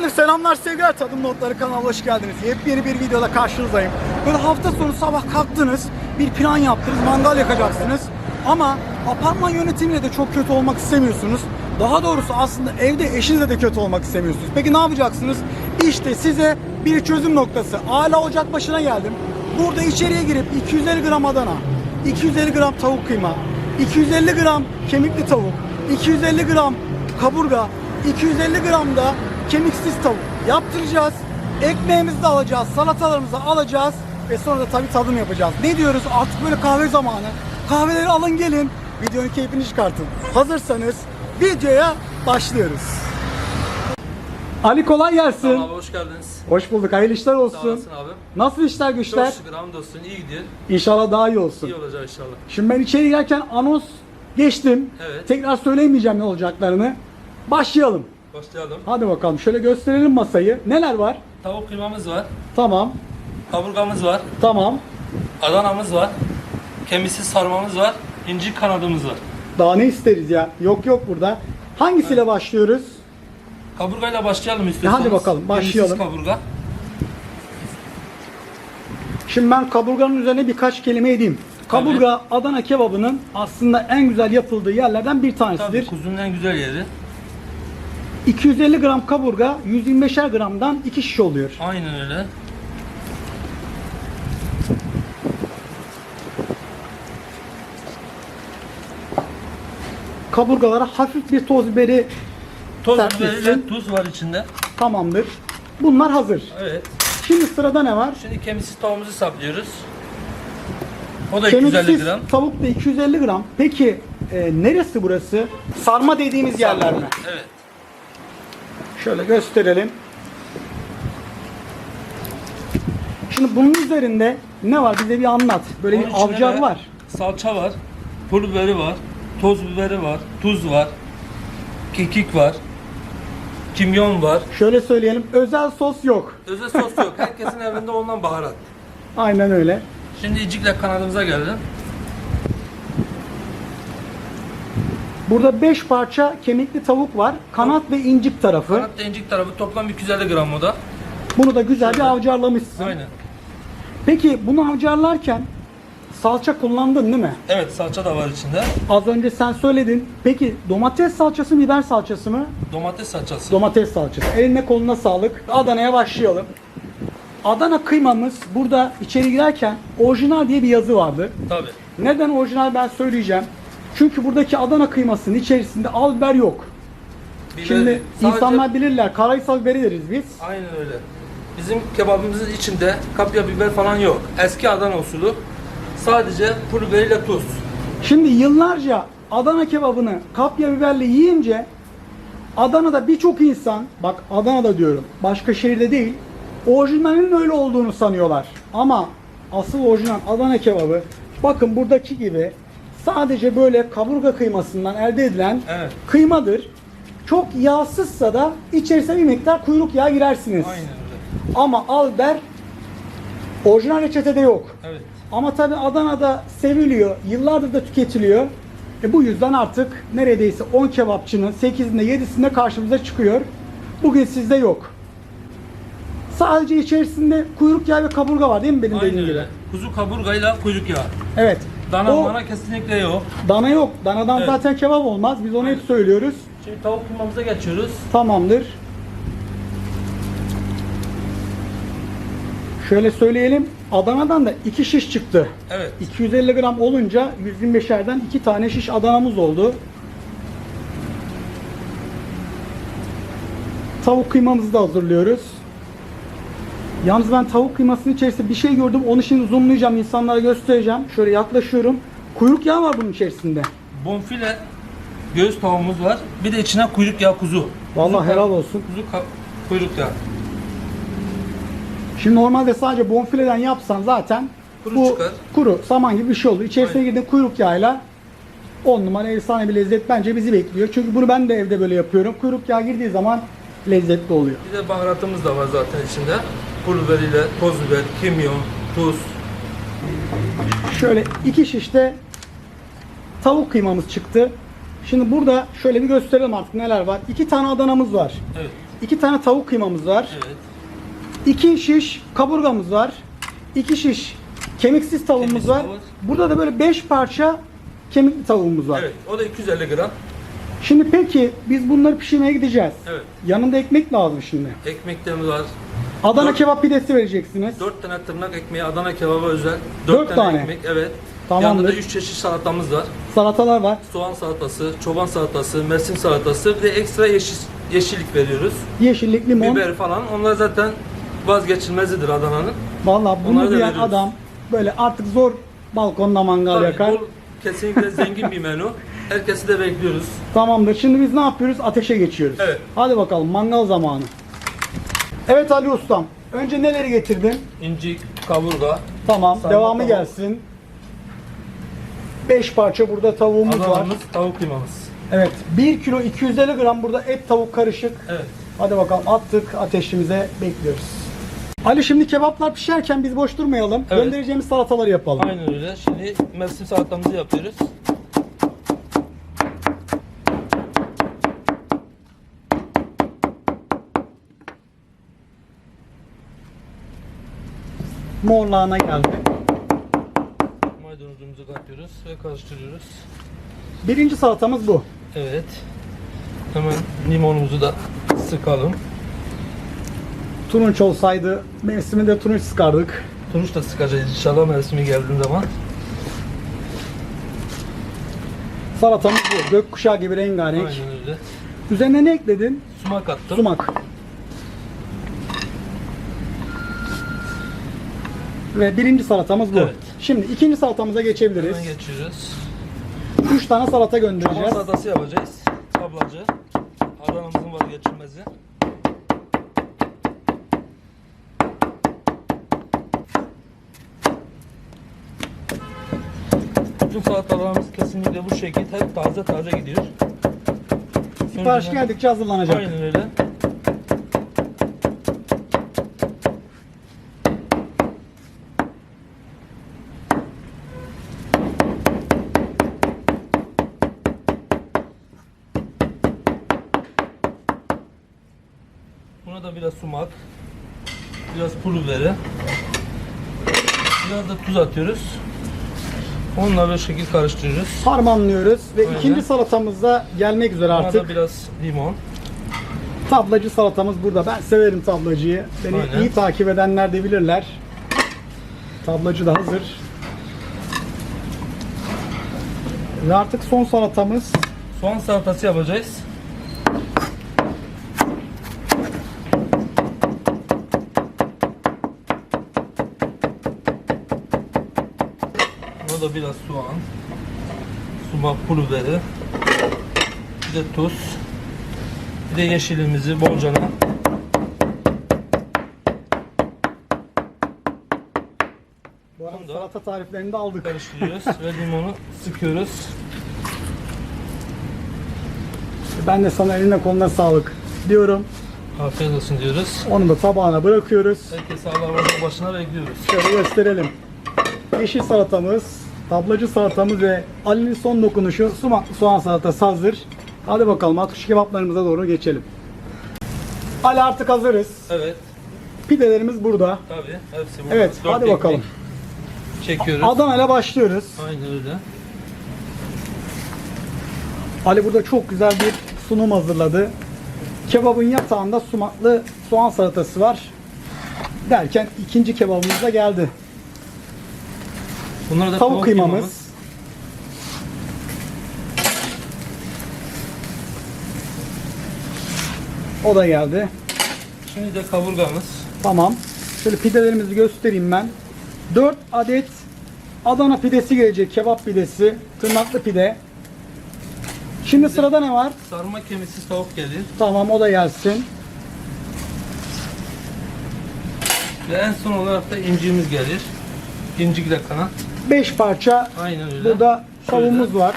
Efendim selamlar sevgiler Tadım Notları kanalına hoş geldiniz. Yepyeni bir videoda karşınızdayım. Böyle hafta sonu sabah kalktınız, bir plan yaptınız, mangal yakacaksınız. Ama apartman yönetimiyle de çok kötü olmak istemiyorsunuz. Daha doğrusu aslında evde eşinizle de kötü olmak istemiyorsunuz. Peki ne yapacaksınız? İşte size bir çözüm noktası. Hala ocak başına geldim. Burada içeriye girip 250 gram Adana, 250 gram tavuk kıyma, 250 gram kemikli tavuk, 250 gram kaburga, 250 gram da kemiksiz tavuk yaptıracağız. Ekmeğimizi de alacağız, salatalarımızı alacağız ve sonra da tabii tadım yapacağız. Ne diyoruz? Artık böyle kahve zamanı. Kahveleri alın gelin. Videonun keyfini çıkartın. Hazırsanız videoya başlıyoruz. Ali kolay gelsin. Tamam abi hoş geldiniz. Hoş bulduk. Hayırlı işler Sağ olsun. olasın abi. Nasıl işler Çok güçler? şükür hamdolsun iyi gidiyor. İnşallah daha iyi olsun. İyi olacak inşallah. Şimdi ben içeri girerken anons geçtim. Evet. Tekrar söyleyemeyeceğim ne olacaklarını. Başlayalım. Başlayalım. Hadi bakalım şöyle gösterelim masayı. Neler var? Tavuk kıymamız var. Tamam. Kaburgamız var. Tamam. Adanamız var. Kemiksiz sarmamız var. İnci kanadımız var. Daha ne isteriz ya? Yok yok burada. Hangisiyle başlıyoruz? Kaburgayla başlayalım istiyorsanız. hadi bakalım, başlayalım. Kemiksiz kaburga. Şimdi ben kaburganın üzerine birkaç kelime edeyim. Kaburga Adana kebabının aslında en güzel yapıldığı yerlerden bir Tabii tanesidir. kuzunun en güzel yeri. 250 gram kaburga 125'er gramdan 2 şiş oluyor. Aynen öyle. Kaburgalara hafif bir toz biberi Toz biberiyle tuz var içinde. tamamdır. Bunlar hazır. Evet. Şimdi sırada ne var? Şimdi kemiksiz tavuğumuzu saplıyoruz. O da 250 Kemiksiz gram. tavuk da 250 gram. Peki e, neresi burası? Sarma dediğimiz yerler mi? Evet. Şöyle gösterelim. Şimdi bunun üzerinde ne var? Bize bir anlat. Böyle Onun bir içinde avcar de var. Salça var, pul biberi var, toz biberi var, tuz var, kekik var, kimyon var. Şöyle söyleyelim. Özel sos yok. Özel sos yok. Herkesin evinde ondan baharat. Aynen öyle. Şimdi icikle kanadımıza geldim. Burada 5 parça kemikli tavuk var. Kanat ve incik tarafı. Kanat da incik tarafı toplam 250 gram o da. Bunu da güzel bir avcarlamışsın. Aynen. Peki bunu avcarlarken salça kullandın değil mi? Evet salça da var içinde. Az önce sen söyledin. Peki domates salçası mı biber salçası mı? Domates salçası. Domates salçası. Eline koluna sağlık. Adana'ya başlayalım. Adana kıymamız burada içeri girerken orijinal diye bir yazı vardı. Tabii. Neden orijinal ben söyleyeceğim. Çünkü buradaki Adana kıymasının içerisinde al biber yok. Biber- Şimdi sadece- insanlar bilirler. Karahisar biberi deriz biz. Aynen öyle. Bizim kebabımızın içinde kapya biber falan yok. Eski Adana usulü. Sadece pul biberiyle tuz. Şimdi yıllarca Adana kebabını kapya biberle yiyince Adana'da birçok insan, bak Adana'da diyorum, başka şehirde değil, orijinalinin öyle olduğunu sanıyorlar. Ama asıl orijinal Adana kebabı, bakın buradaki gibi sadece böyle kaburga kıymasından elde edilen Evet. kıymadır. Çok yağsızsa da içerisine bir miktar kuyruk yağı girersiniz. Aynen öyle. Ama al biber orijinal reçetede yok. Evet. Ama tabi Adana'da seviliyor, yıllardır da tüketiliyor. E bu yüzden artık neredeyse 10 kebapçının 8'inde 7'sinde karşımıza çıkıyor. Bugün sizde yok. Sadece içerisinde kuyruk yağı ve kaburga var değil mi benim Aynen dediğim gibi? öyle. Kuzu kaburgayla kuyruk yağı. Evet. Dana o mana kesinlikle yok. dana yok. Danadan Evet. zaten kebap olmaz. Biz onu hep Aynen. söylüyoruz. Şimdi tavuk kıymamıza geçiyoruz. Tamamdır. Şöyle söyleyelim. Adana'dan da iki şiş çıktı. Evet. 250 gram olunca 125'erden iki tane şiş Adana'mız oldu. Tavuk kıymamızı da hazırlıyoruz. Yalnız ben tavuk kıymasının içerisinde bir şey gördüm. Onu şimdi zoomlayacağım, insanlara göstereceğim. Şöyle yaklaşıyorum. Kuyruk yağı var bunun içerisinde. Bonfile göğüs tavuğumuz var. Bir de içine kuyruk yağı kuzu. Vallahi Kuzu helal olsun. Kuzu kuyruk yağı. Şimdi normalde sadece bonfileden yapsan zaten Kuru bu çıkar. kuru saman gibi bir şey olur. İçerisine girdiğin kuyruk yağıyla 10 numara efsane bir lezzet bence bizi bekliyor. Çünkü bunu ben de evde böyle yapıyorum. Kuyruk yağı girdiği zaman lezzetli oluyor. Bir de baharatımız da var zaten içinde. Pul biberiyle toz biber, kimyon, tuz. Şöyle iki şişte tavuk kıymamız çıktı. Şimdi burada şöyle bir gösterelim artık neler var. İki tane Adana'mız var. Evet. iki tane tavuk kıymamız var. Evet. iki şiş kaburgamız var. iki şiş kemiksiz tavuğumuz var. tavuk. Burada da böyle 5 parça kemikli tavuğumuz var. Evet. O da 250 gram. Şimdi peki biz bunları pişirmeye gideceğiz. Evet. Yanında ekmek lazım şimdi. Ekmeklerimiz var. Adana Dört- kebap pidesi vereceksiniz. 4 tane tırnak ekmeği Adana kebaba özel. 4 Dört tane, ekmek. Evet. Tamamdır. Yanında da 3 çeşit salatamız var. Salatalar var. Soğan salatası, çoban salatası, mersin salatası bir de ekstra yeşil, yeşillik veriyoruz. Yeşillik, limon. Biber falan. Onlar zaten vazgeçilmezidir Adana'nın. Vallahi bunu da diyen veriyoruz. adam böyle artık zor balkonda mangal Tabii yakar. bol, kesinlikle zengin bir menü. Herkesi de bekliyoruz. Tamamdır. Şimdi biz ne yapıyoruz? Ateşe geçiyoruz. Evet. Hadi bakalım mangal zamanı. Evet Ali Ustam. Önce neleri getirdin? İncik, kaburga, Tamam. Sarma devamı tavuk. gelsin. 5 parça burada tavuğumuz var. Adana'mız, tavuk kıymamız. Evet. 1 kilo 250 gram burada et tavuk karışık. Evet. Hadi bakalım attık ateşimize bekliyoruz. Ali şimdi kebaplar pişerken biz boş durmayalım. Evet. Göndereceğimiz salataları yapalım. Aynen öyle. Şimdi mersin salatamızı yapıyoruz. Morlağına geldi. Maydanozumuzu katıyoruz ve karıştırıyoruz. Birinci salatamız bu. Evet. Hemen limonumuzu da sıkalım. Turunç olsaydı mevsiminde turunç sıkardık. Turunç da sıkacağız inşallah mevsimi geldiği zaman. Salatamız bu. Gökkuşağı gibi rengarenk. Aynen öyle. Üzerine ne ekledin? Sumak attım. Sumak. Ve birinci salatamız bu. Evet. Şimdi ikinci salatamıza geçebiliriz. Hemen geçiyoruz. Üç tane salata Çoban göndereceğiz. salatası yapacağız. Tablacı. Adana'mızın vazgeçilmezi. Bütün salatalarımız kesinlikle bu şekilde hep taze taze gidiyor. Sipariş geldikçe hazırlanacak. Aynen öyle. Buna da biraz sumak, biraz pul biberi, biraz da tuz atıyoruz. Onunla böyle şekil karıştırıyoruz. Harmanlıyoruz ve Aynen. ikinci salatamız da gelmek üzere Buna artık. da biraz limon. Tablacı salatamız burada. Ben severim tablacıyı. Beni Aynen. iyi takip edenler de bilirler. Tablacı da hazır. Ve artık son salatamız Soğan salatası yapacağız. Da biraz soğan, sumak pul biberi, bir de tuz, bir de yeşilimizi bolcana bu arada salata tariflerini de aldık. karıştırıyoruz ve limonu sıkıyoruz. Ben de sana eline koluna sağlık diyorum. Afiyet olsun diyoruz. Onu da tabağına bırakıyoruz. Herkese Allah razı başına bekliyoruz. Şöyle gösterelim. Yeşil salatamız, tablacı salatamız ve Ali'nin son dokunuşu sumaklı soğan salatası hazır. Hadi bakalım atış kebaplarımıza doğru geçelim. Ali artık hazırız. Evet, Pidelerimiz burada. tabii. Hepsi burada. Evet, Dört hadi ekmek bakalım. Çekiyoruz. Adana ile başlıyoruz. Aynen öyle. Ali burada çok güzel bir sunum hazırladı. Kebabın yatağında sumaklı soğan salatası var. Derken ikinci kebabımız da geldi. Bunlar da Tavuk kıymamız. O da geldi. Şimdi de kaburgamız. Tamam. Şöyle pidelerimizi göstereyim ben. 4 adet Adana pidesi gelecek. Kebap pidesi. Tırnaklı pide. Şimdi sırada ne var? Sarma kemiksiz tavuk gelir. Tamam o da gelsin. Ve en son olarak da incimiz gelir. İncik de kanat. 5 parça Aynen öyle. burada tavuğumuz var.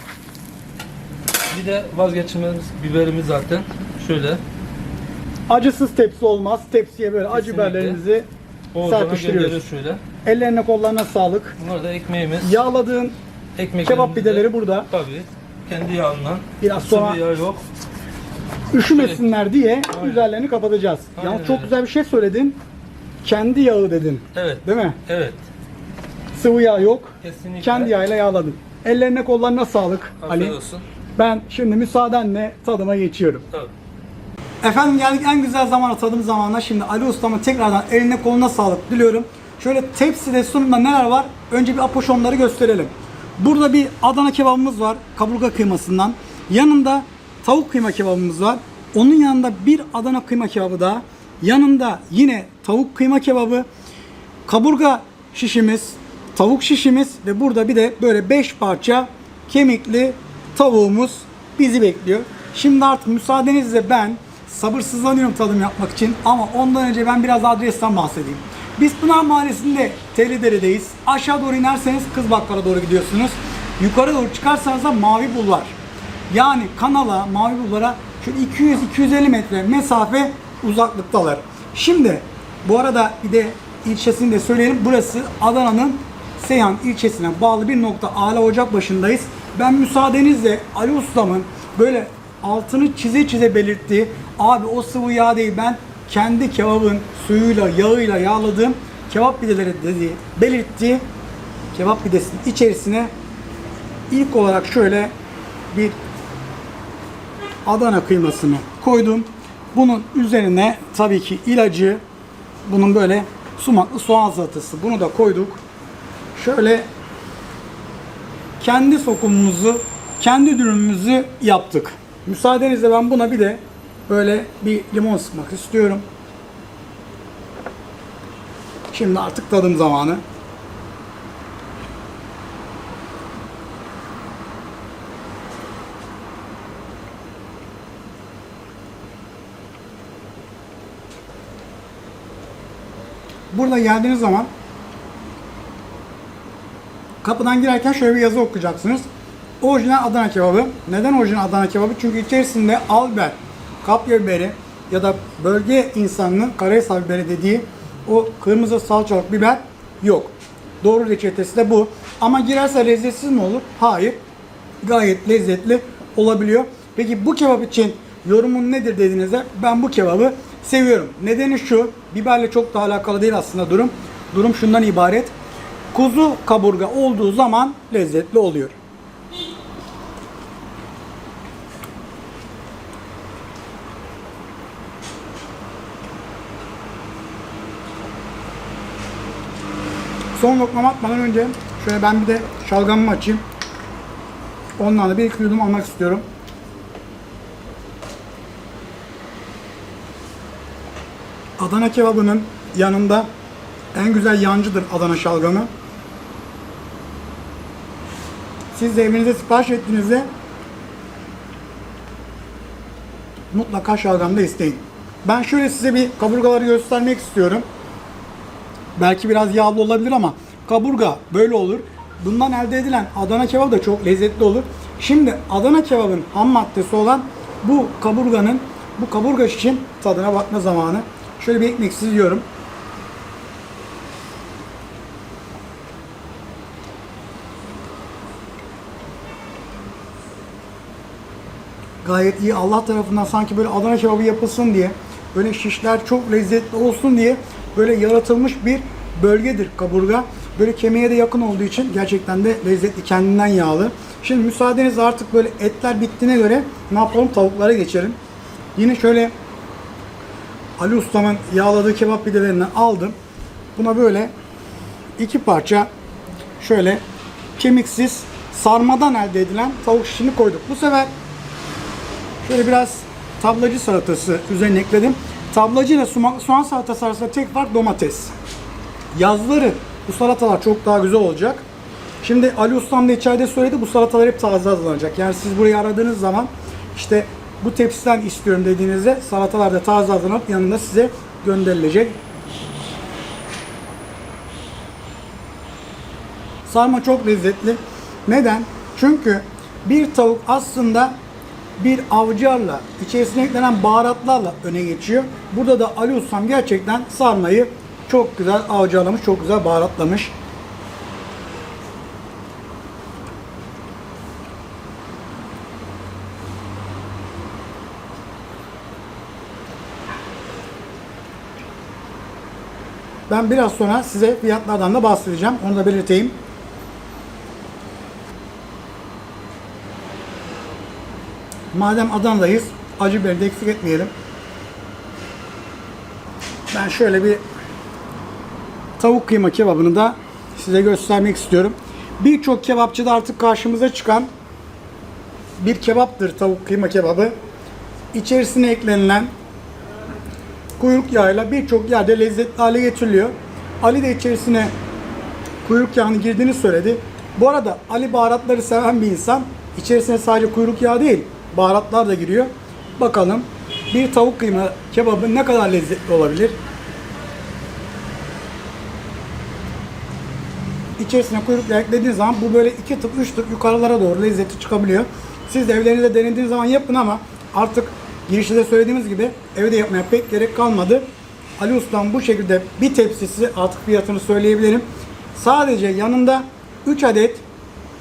Bir de vazgeçilmez biberimiz zaten. Şöyle. Acısız tepsi olmaz. Tepsiye böyle acı Kesinlikle. biberlerimizi Bolcana Serpiştiriyoruz. gönderiyoruz şöyle. ellerine kollarına sağlık. Bunlar da ekmeğimiz. Yağladığın Ekmeklerimiz kebap de- pideleri burada. Tabii. Kendi yağından. Biraz Sıvı sonra yağ yok. üşümesinler diye Aynen. üzerlerini kapatacağız. Aynen Yalnız çok öyle. güzel bir şey söyledin. Kendi yağı dedin. Evet. Değil mi? Evet. Sıvı yağ yok. Kesinlikle. Kendi yağıyla yağladın. Ellerine kollarına sağlık Afiyet Ali. olsun. Ben şimdi müsaadenle tadıma geçiyorum. Tabii. Efendim geldik en güzel zamana tadım zamanına. Şimdi Ali Usta'mın tekrardan eline koluna sağlık diliyorum. Şöyle tepside sunumda neler var? Önce bir apoşonları gösterelim. Burada bir Adana kebabımız var. Kaburga kıymasından. Yanında tavuk kıyma kebabımız var. Onun yanında bir Adana kıyma kebabı daha. Yanında yine tavuk kıyma kebabı. Kaburga şişimiz, tavuk şişimiz ve burada bir de böyle 5 parça kemikli tavuğumuz bizi bekliyor. Şimdi artık müsaadenizle ben sabırsızlanıyorum tadım yapmak için ama ondan önce ben biraz adresten bahsedeyim. Biz Pınar Mahallesi'nde Telidere'deyiz. Aşağı doğru inerseniz Kızbakkal'a doğru gidiyorsunuz. Yukarı doğru çıkarsanız da Mavi Bulvar. Yani kanala, Mavi Bulvar'a şu 200-250 metre mesafe uzaklıktalar. Şimdi bu arada bir de ilçesini de söyleyelim. Burası Adana'nın Seyhan ilçesine bağlı bir nokta Ala Ocak başındayız. Ben müsaadenizle Ali Ustam'ın böyle altını çize çize belirttiği abi o sıvı yağ değil ben kendi kebabın suyuyla yağıyla yağladığım kebap pideleri dediği belirttiği kebap pidesinin içerisine ilk olarak şöyle bir Adana kıymasını koydum. Bunun üzerine tabii ki ilacı, bunun böyle sumaklı soğan salatası. Bunu da koyduk. Şöyle kendi sokumumuzu, kendi dürümümüzü yaptık. Müsaadenizle ben buna bir de böyle bir limon sıkmak istiyorum. Şimdi artık tadım zamanı. Burada geldiğiniz zaman kapıdan girerken şöyle bir yazı okuyacaksınız. Orijinal Adana kebabı. Neden orijinal Adana kebabı? Çünkü içerisinde al kapya biberi ya da bölge insanının karahisar biberi dediği o kırmızı salçalık biber yok. Doğru reçetesi de bu. Ama girerse lezzetsiz mi olur? Hayır. Gayet lezzetli olabiliyor. Peki bu kebap için yorumun nedir dediğinizde ben bu kebabı seviyorum. Nedeni şu, biberle çok da alakalı değil aslında durum. Durum şundan ibaret. Kuzu kaburga olduğu zaman lezzetli oluyor. Son lokma atmadan önce şöyle ben bir de şalgamımı açayım. Ondan da bir iki yudum almak istiyorum. Adana kebabının yanında en güzel yancıdır Adana şalgamı. Siz de evinize sipariş ettiğinizde mutlaka şalgamda isteyin. Ben şöyle size bir kaburgaları göstermek istiyorum. Belki biraz yağlı olabilir ama kaburga böyle olur. Bundan elde edilen Adana kebabı da çok lezzetli olur. Şimdi Adana kebabın ham maddesi olan bu kaburganın bu kaburga için tadına bakma zamanı. Şöyle bir ekmeksiz yiyorum. Gayet iyi. Allah tarafından sanki böyle Adana kebabı yapılsın diye böyle şişler çok lezzetli olsun diye böyle yaratılmış bir bölgedir kaburga. Böyle kemiğe de yakın olduğu için gerçekten de lezzetli, kendinden yağlı. Şimdi müsaadenizle artık böyle etler bittiğine göre ne yapalım? Tavuklara geçelim. Yine şöyle Ali Usta'nın yağladığı kebap pidelerinden aldım. Buna böyle iki parça şöyle kemiksiz sarmadan elde edilen tavuk şişini koyduk. Bu sefer şöyle biraz tablacı salatası üzerine ekledim. Tablacı ile soğan salatası arasında tek fark domates. Yazları bu salatalar çok daha güzel olacak. Şimdi Ali Ustam da içeride söyledi bu salatalar hep taze hazırlanacak. Yani siz burayı aradığınız zaman işte bu tepsiden istiyorum dediğinizde salatalar da taze hazırlanıp yanında size gönderilecek. Sarma çok lezzetli. Neden? Çünkü bir tavuk aslında bir avcarla, içerisine eklenen baharatlarla öne geçiyor. Burada da Ali Ustam gerçekten sarmayı çok güzel avcarlamış, çok güzel baharatlamış. Ben biraz sonra size fiyatlardan da bahsedeceğim. Onu da belirteyim. Madem Adana'dayız, acı biberi de eksik etmeyelim. Ben şöyle bir tavuk kıyma kebabını da size göstermek istiyorum. Birçok kebapçıda artık karşımıza çıkan bir kebaptır tavuk kıyma kebabı. İçerisine eklenilen kuyruk yağıyla birçok yerde lezzetli hale getiriliyor. Ali de içerisine kuyruk yağını girdiğini söyledi. Bu arada Ali baharatları seven bir insan. İçerisine sadece kuyruk yağı değil, baharatlar da giriyor. Bakalım bir tavuk kıyma kebabı ne kadar lezzetli olabilir? İçerisine kuyruk yağı eklediğiniz zaman bu böyle iki tık, üç tık yukarılara doğru lezzeti çıkabiliyor. Siz de evlerinizde denediğiniz zaman yapın ama artık girişte de söylediğimiz gibi evde yapmaya pek gerek kalmadı. Ali Usta'm bu şekilde bir tepsisi artık fiyatını söyleyebilirim. Sadece yanında 3 adet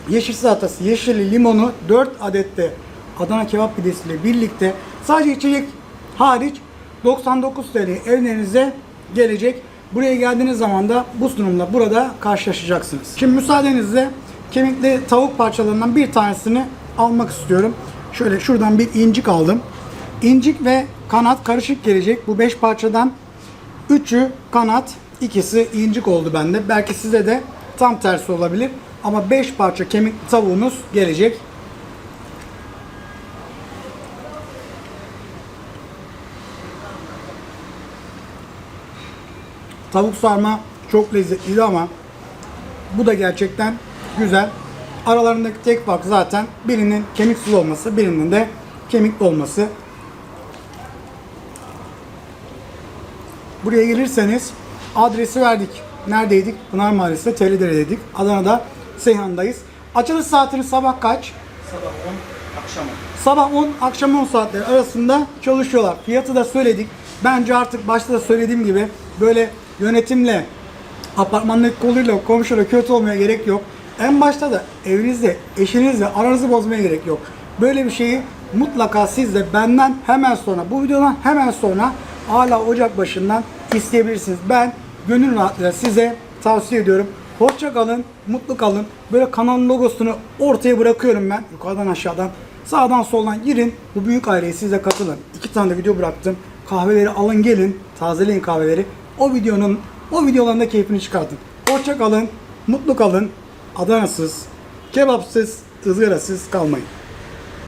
yeşil salatası, yeşilli limonu, 4 adet de Adana kebap pidesiyle birlikte sadece içecek hariç 99 TL evlerinize gelecek. Buraya geldiğiniz zaman da bu sunumla burada karşılaşacaksınız. Şimdi müsaadenizle kemikli tavuk parçalarından bir tanesini almak istiyorum. Şöyle şuradan bir incik aldım. İncik ve kanat karışık gelecek. Bu 5 parçadan 3'ü kanat, ikisi incik oldu bende. Belki size de tam tersi olabilir. Ama 5 parça kemik tavuğunuz gelecek. Tavuk sarma çok lezzetliydi ama bu da gerçekten güzel. Aralarındaki tek fark zaten birinin kemiksiz olması, birinin de kemikli olması. Buraya gelirseniz adresi verdik. Neredeydik? Pınar Mahallesi'nde Tellidere'deydik. Adana'da Seyhan'dayız. Açılış saatiniz sabah kaç? Sabah 10, akşam 10. Sabah 10, akşam 10 saatleri arasında çalışıyorlar. Fiyatı da söyledik. Bence artık başta da söylediğim gibi böyle yönetimle, apartmandaki koluyla, komşuyla kötü olmaya gerek yok. En başta da evinizde, eşinizle aranızı bozmaya gerek yok. Böyle bir şeyi mutlaka siz de benden hemen sonra, bu videodan hemen sonra hala Ocak başından isteyebilirsiniz. Ben gönül rahatlığıyla size tavsiye ediyorum. Hoşça kalın, mutlu kalın. Böyle kanalın logosunu ortaya bırakıyorum ben. Yukarıdan aşağıdan. Sağdan soldan girin. Bu büyük aileye siz de katılın. İki tane de video bıraktım. Kahveleri alın gelin. Tazeleyin kahveleri. O videonun, o videoların da keyfini çıkartın. Hoşça kalın, mutlu kalın. Adanasız, kebapsız, ızgarasız kalmayın.